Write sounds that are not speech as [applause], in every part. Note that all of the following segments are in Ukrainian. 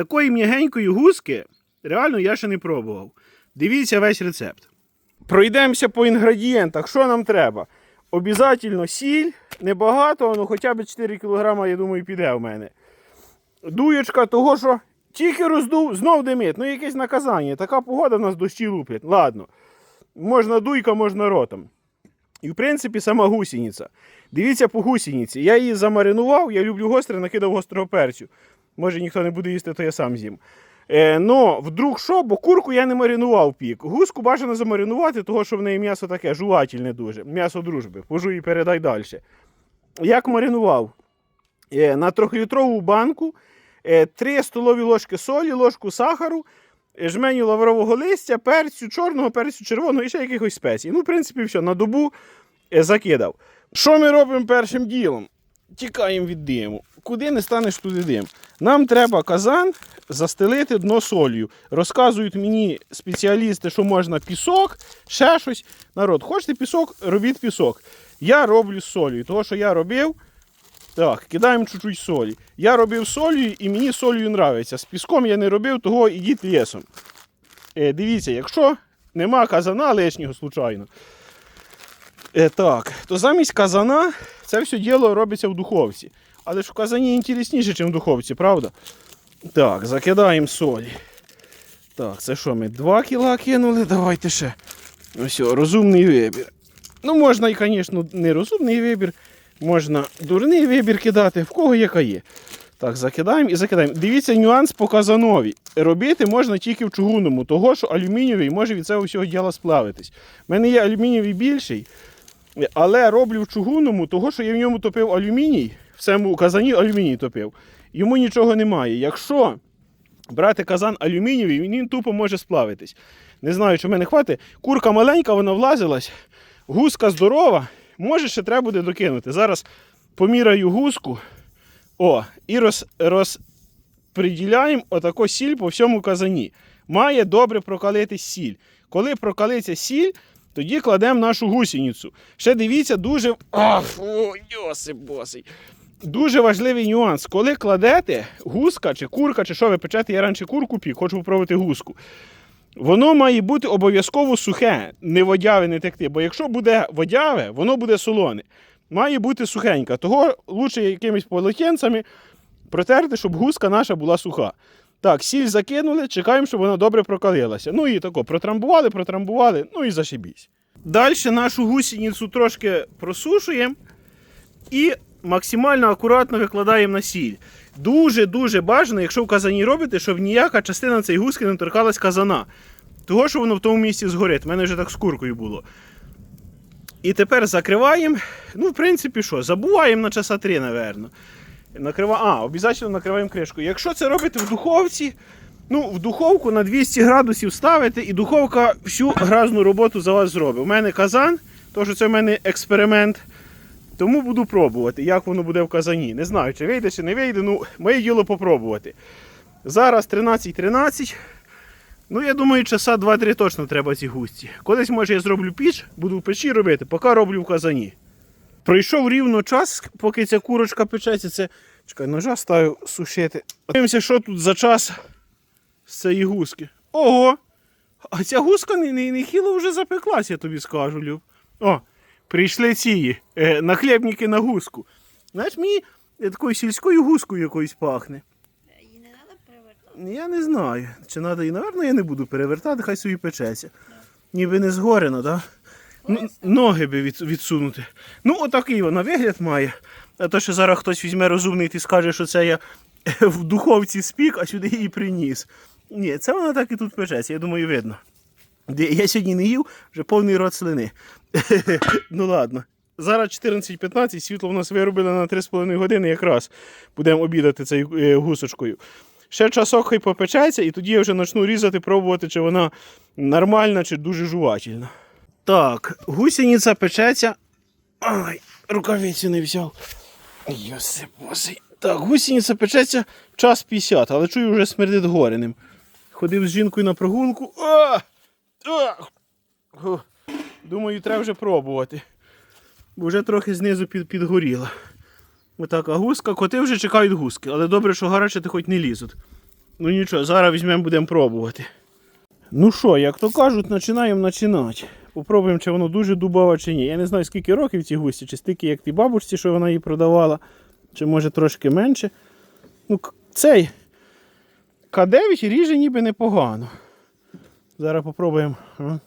Такої м'ягенької гуски реально я ще не пробував. Дивіться весь рецепт. Пройдемося по інгредієнтах. Що нам треба? Обязательно сіль, небагато, ну хоча б 4 кг, я думаю, піде в мене. Дуєчка того, що тільки роздув, знов димить. Ну, якесь наказання. Така погода в нас дощі луплять. Ладно. Можна дуйка, можна ротом. І в принципі сама гусениця. Дивіться по гусениці. Я її замаринував, я люблю гостре, накидав гострого перцю. Може ніхто не буде їсти, то я сам з'їм. Е, но вдруг що, бо курку я не маринував пік. Гуску бажано замаринувати, того що в неї м'ясо таке жувательне дуже. М'ясо дружби. Пожуй передай далі. Як маринував? Е, на трьохлітрову банку е, 3 столові ложки солі, ложку сахару, е, жменю лаврового листя, перцю, чорного, перцю червоного і ще якихось спецій. Ну, в принципі, все, на добу е, закидав. Що ми робимо першим ділом? Тікаємо від диму. Куди не станеш, туди дим. Нам треба казан застелити дно солью. Розказують мені спеціалісти, що можна пісок, ще щось. Народ, хочете пісок, робіть пісок. Я роблю з солью. Того, що я робив, так, кидаємо чуть-чуть солі. Я робив солью і мені солью нравиться. З піском я не робив, того ідіть лісом. Е, дивіться, якщо нема казана лишнього, случайно. Е, так, то замість казана це все діло робиться в духовці. Але ж в казані інтересніше, ніж в духовці, правда? Так, закидаємо солі. Так, це що ми 2 кіла кинули? Давайте ще. Ось, розумний вибір. Ну, можна і, звісно, не розумний вибір. Можна дурний вибір кидати, в кого яка є. Так, закидаємо і закидаємо. Дивіться нюанс по казанові. Робити можна тільки в чугунному, того що алюмінієвий може від цього всього діла сплавитись. У мене є алюмінієвий більший, але роблю в чугунному, того що я в ньому топив алюміній, в цьому казані алюміній топив. Йому нічого немає. Якщо брати казан алюмінієвий, він тупо може сплавитись. Не знаю, чи мене хватить. Курка маленька, вона влазилась, гуска здорова, може ще треба буде докинути. Зараз поміряю гуску. О, і роз, розподіляємо отако сіль по всьому казані. Має добре прокалитись сіль. Коли прокалиться сіль, тоді кладемо нашу гусеницю. Ще дивіться, дуже. А, фу, йосип босий. Дуже важливий нюанс. Коли кладете гуска чи курка, чи що ви печете, я раніше курку пік, хочу попробувати гуску. Воно має бути обов'язково сухе, не водяве, не текти. Бо якщо буде водяве, воно буде солоне. Має бути сухенька. Того лучше якимись полотенцями протерти, щоб гуска наша була суха. Так, сіль закинули, чекаємо, щоб вона добре прокалилася. Ну і тако, протрамбували, протрамбували, ну і зашибісь. Далі нашу гусеницю трошки просушуємо і максимально акуратно викладаємо на сіль. Дуже-дуже бажано, якщо в казані робите, щоб ніяка частина цієї гуски не торкалась казана. Того, що воно в тому місці згорить. У мене вже так з куркою було. І тепер закриваємо. Ну, в принципі, що, забуваємо на часа 3, напевно. Накрива... А, обов'язково накриваємо кришкою. Якщо це робите в духовці, ну, в духовку на 200 градусів ставите, і духовка всю гразну роботу за вас зробить. У мене казан, тому що це в мене експеримент. Тому буду пробувати, як воно буде в казані. Не знаю, чи вийде, чи не вийде. Ну, моє діло попробувати. Зараз 13.13. Ну, я думаю, часа 2-3 точно треба ці густі. Колись, може, я зроблю піч, буду в печі робити, поки роблю в казані. Пройшов рівно час, поки ця курочка печеться. Це. Чекай, ножа ставив сушити. Дивимося, що тут за час з цієї гуски. Ого! А ця гуска не, не, не хіло вже запеклась, я тобі скажу, Люб. О, прийшли ці е, нахлебники на гуску. Знаєш, мені е, такою сільською гускою якоюсь пахне. Її не треба перевертати. Я не знаю. Чи треба і, напевно, я не буду перевертати, хай собі печеться. Ніби не згорено, так? Да? Ноги би від, відсунути. Ну, отакий вона вигляд має. А то, що зараз хтось візьме розумний і скаже, що це я [laughs] в духовці спік, а сюди її приніс. Ні, це вона так і тут печеться, я думаю, видно. Я сьогодні не їв, вже повний рот слини. [laughs] ну ладно. Зараз 14.15, світло в нас виробили на 3,5 години якраз. Будемо обідати цією е, гусочкою. Ще часок хай попечеться, і тоді я вже почну різати, пробувати, чи вона нормальна, чи дуже жувательна. Так, гусениця печеться. Ай, рукавицю не взяв. Босий. Так, гусениця печеться час 50, але чую, вже смердить гореним. Ходив з жінкою на прогулку. А! А! Думаю, треба вже пробувати. Бо вже трохи знизу під, підгоріла. Отака гуска. Коти вже чекають гуски, але добре, що гарячити хоч не лізуть. Ну нічого, зараз візьмемо, будемо пробувати. Ну що, як то кажуть, починаємо починати. Попробуємо, чи воно дуже дубове чи ні. Я не знаю, скільки років цій густі, чи стільки, як тій бабушці, що вона її продавала, чи може трошки менше. Ну, цей К9 ріже ніби непогано. Зараз попробуємо. А.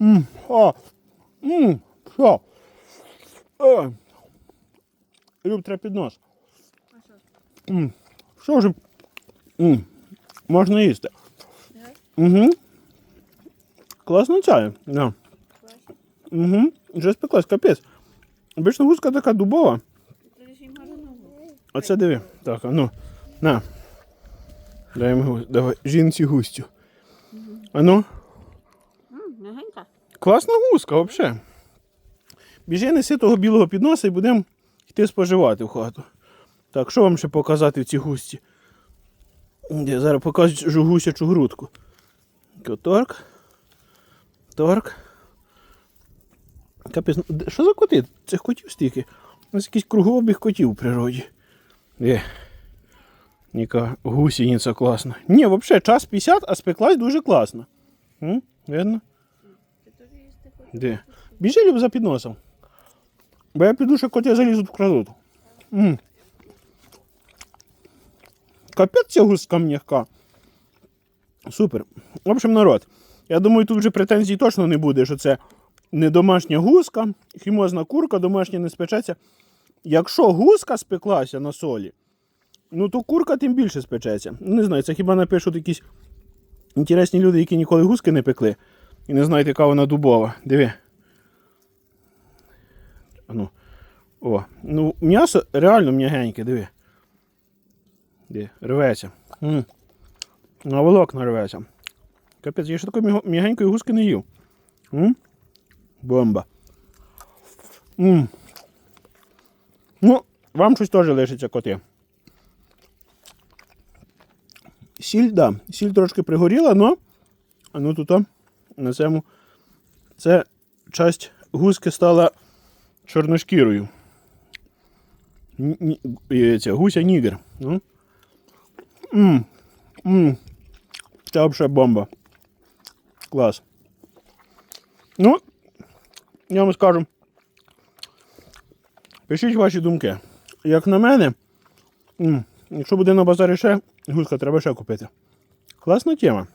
М, а, м, що? Е. Люб, треба піднос. М, Що ж? Можна їсти. Угу. Класно чай. Да. Угу. Вже спеклась, капець. Обично гуска така дубова. Оце диви. Так, а ну. На. Дай йому гусь. Давай, жінці густю. А ну. Класна гуска, взагалі. Біжи неси того білого підноса і будемо йти споживати в хату. Так, що вам ще показати в цій густі? Де, зараз покажу гусячу грудку. Торк. Торк. Капець, ну, що за коти? Цих котів стільки. У нас якийсь кругообіг котів в природі. Є. Яка гусениця класна. Ні, взагалі, час 50, а спеклась дуже класно. М? Видно? Де? Біжи Люб, за підносом. Бо я піду, що коти залізуть вкрадуть. М. Капець ця густка м'яка. Супер. В общем, народ. Я думаю, тут вже претензій точно не буде, що це не домашня гуска, хімозна курка, домашня не спечеться. Якщо гуска спеклася на солі, ну то курка тим більше спечеться. Не знаю, це хіба напишуть якісь інтересні люди, які ніколи гуски не пекли. І не знаєте, яка вона дубова. Диви. Ну. О, ну м'ясо реально м'ягеньке, диви. Де, рветься. На волокна рветься. Капець, я ще такої м'ягенької гуски не їв. М? Бомба. М. Ну, вам щось теж лишиться коти. Сіль, да. Сіль трошки пригоріла, но. Ну тут. на цьому. Це часть гуски стала чорношкірою. Ця гуся нігер. Ну. Це взагалі бомба. Клас. Ну, я вам скажу. Пишіть ваші думки. Як на мене, якщо буде на базарі ще, гуска треба ще купити. Класна тема.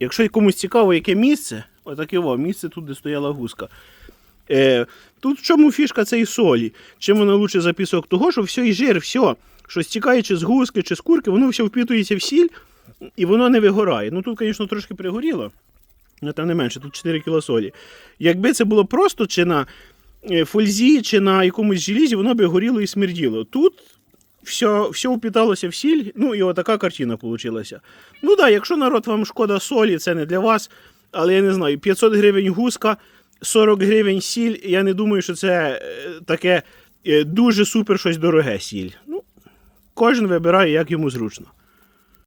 Якщо комусь цікаво, яке місце, отаке во, місце тут, де стояла гуска. Е, тут в чому фішка цієї солі? Чим вона лучше за пісок? Того, що все і жир, все, що стікає чи з гуски, чи з курки, воно все впитується в сіль і воно не вигорає. Ну тут, звісно, трошки пригоріло, але там не менше, тут 4 кіло солі. Якби це було просто чи на е, фользі, чи на якомусь желізі, воно би горіло і смерділо. Тут все, все впіталося в сіль, ну і отака картина вийшла. Ну так, якщо народ вам шкода солі, це не для вас. Але я не знаю, 500 гривень гуска, 40 гривень сіль. Я не думаю, що це е, таке е, дуже супер щось дороге сіль. Ну, кожен вибирає, як йому зручно.